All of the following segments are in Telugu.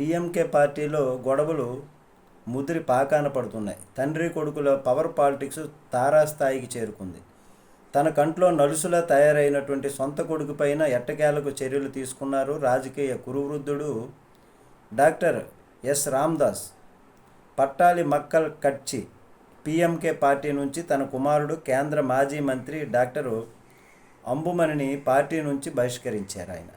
పిఎంకే పార్టీలో గొడవలు ముదిరి పాకాన పడుతున్నాయి. తండ్రి కొడుకుల పవర్ పాలిటిక్స్ తారాస్థాయికి చేరుకుంది. తన కంట్లో నలుసులా తయారైనటువంటి సొంత కొడుకు పైన ఎట్టకేలకు చర్యలు తీసుకున్నారు రాజకీయ కురువృద్ధుడు డాక్టర్ ఎస్ రామ్దాస్. పట్టాలి మక్కల్ కట్చి పిఎంకే పార్టీ నుంచి తన కుమారుడు కేంద్ర మాజీ మంత్రి డాక్టరు అంబుమణిని పార్టీ నుంచి బహిష్కరించారు ఆయన.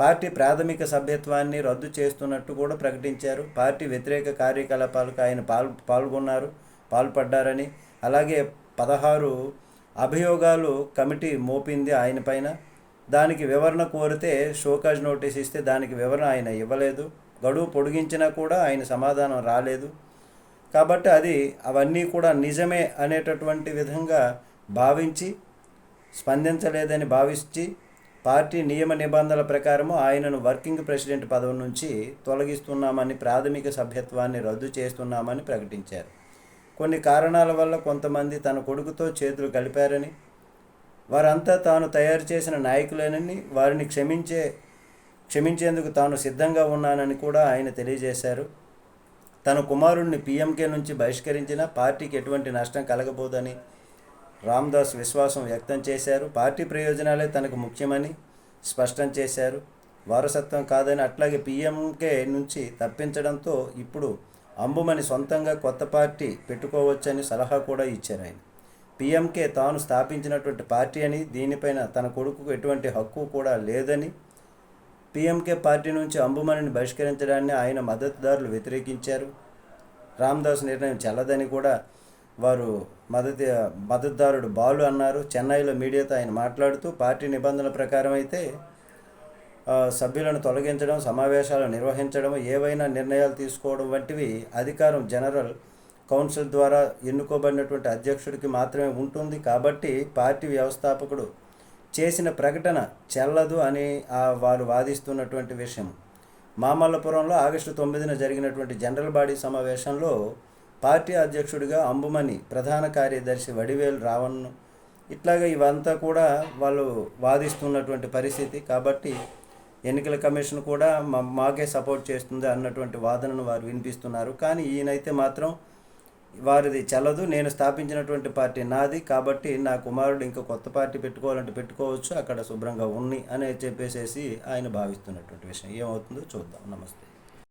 పార్టీ ప్రాథమిక సభ్యత్వాన్ని రద్దు చేస్తున్నట్టు కూడా ప్రకటించారు. పార్టీ వ్యతిరేక కార్యకలాపాలకు ఆయన పాల్ పాల్గొన్నారు పాల్పడ్డారని. అలాగే పదహారు అభియోగాలు కమిటీ మోపింది ఆయన పైన. దానికి వివరణ కోరితే షోకాజ్ నోటీస్ ఇస్తే దానికి వివరణ ఆయన ఇవ్వలేదు. గడువు పొడిగించినా కూడా ఆయన సమాధానం రాలేదు. కాబట్టి అది అవన్నీ కూడా నిజమే అనేటటువంటి విధంగా భావించి స్పందించలేదని భావించి పార్టీ నియమ నిబంధనల ప్రకారము ఆయనను వర్కింగ్ ప్రెసిడెంట్ పదవి నుంచి తొలగిస్తున్నామని ప్రాథమిక సభ్యత్వాన్ని రద్దు చేస్తున్నామని ప్రకటించారు. కొన్ని కారణాల వల్ల కొంతమంది తన కొడుకుతో చేతులు కలిపారని వారంతా తాను తయారు చేసిన నాయకులేనని వారిని క్షమించే క్షమించేందుకు తాను సిద్ధంగా ఉన్నానని కూడా ఆయన తెలియజేశారు. తన కుమారుడిని పీఎంకే నుంచి బహిష్కరించినా పార్టీకి ఎటువంటి నష్టం కలగబోదని రామ్దాస్ విశ్వాసం వ్యక్తం చేశారు. పార్టీ ప్రయోజనాలే తనకు ముఖ్యమని స్పష్టం చేశారు. వారసత్వం కాదని అట్లాగే పీఎంకే నుంచి తప్పించడంతో ఇప్పుడు అంబుమని సొంతంగా కొత్త పార్టీ పెట్టుకోవచ్చని సలహా కూడా ఇచ్చారు ఆయన. పీఎంకే తాను స్థాపించినటువంటి పార్టీ అని దీనిపైన తన కొడుకుకు ఎటువంటి హక్కు కూడా లేదని పీఎంకే పార్టీ నుంచి అంబుమణిని బహిష్కరించడాన్ని ఆయన మద్దతుదారులు వ్యతిరేకించారు. రామ్దాస్ నిర్ణయం చెల్లదని కూడా వారు మద్దతు మద్దతుదారుడు బాలు అన్నారు. చెన్నైలో మీడియాతో ఆయన మాట్లాడుతూ పార్టీ నిబంధనల ప్రకారం అయితే సభ్యులను తొలగించడం సమావేశాలు నిర్వహించడం ఏవైనా నిర్ణయాలు తీసుకోవడం వంటివి అధికారం జనరల్ కౌన్సిల్ ద్వారా ఎన్నుకోబడినటువంటి అధ్యక్షుడికి మాత్రమే ఉంటుంది. కాబట్టి పార్టీ వ్యవస్థాపకుడు చేసిన ప్రకటన చెల్లదు అని వారు వాదిస్తున్నటువంటి విషయం. మామల్లపురంలో ఆగస్టు తొమ్మిదిన జరిగినటువంటి జనరల్ బాడీ సమావేశంలో పార్టీ అధ్యక్షుడిగా అంబుమని ప్రధాన కార్యదర్శి వడివేలు రావణ్ ఇట్లాగా ఇవంతా కూడా వాళ్ళు వాదిస్తున్నటువంటి పరిస్థితి కాబట్టి ఎన్నికల కమిషన్ కూడా మా మాకే సపోర్ట్ చేస్తుంది అన్నటువంటి వాదనను వారు వినిపిస్తున్నారు. కానీ ఈయనైతే మాత్రం వారిది చల్లదు నేను స్థాపించినటువంటి పార్టీ నాది కాబట్టి నా కుమారుడు ఇంకా కొత్త పార్టీ పెట్టుకోవాలంటే పెట్టుకోవచ్చు అక్కడ శుభ్రంగా ఉన్ని అని చెప్పేసేసి ఆయన భావిస్తున్నటువంటి విషయం. ఏమవుతుందో చూద్దాం. నమస్తే.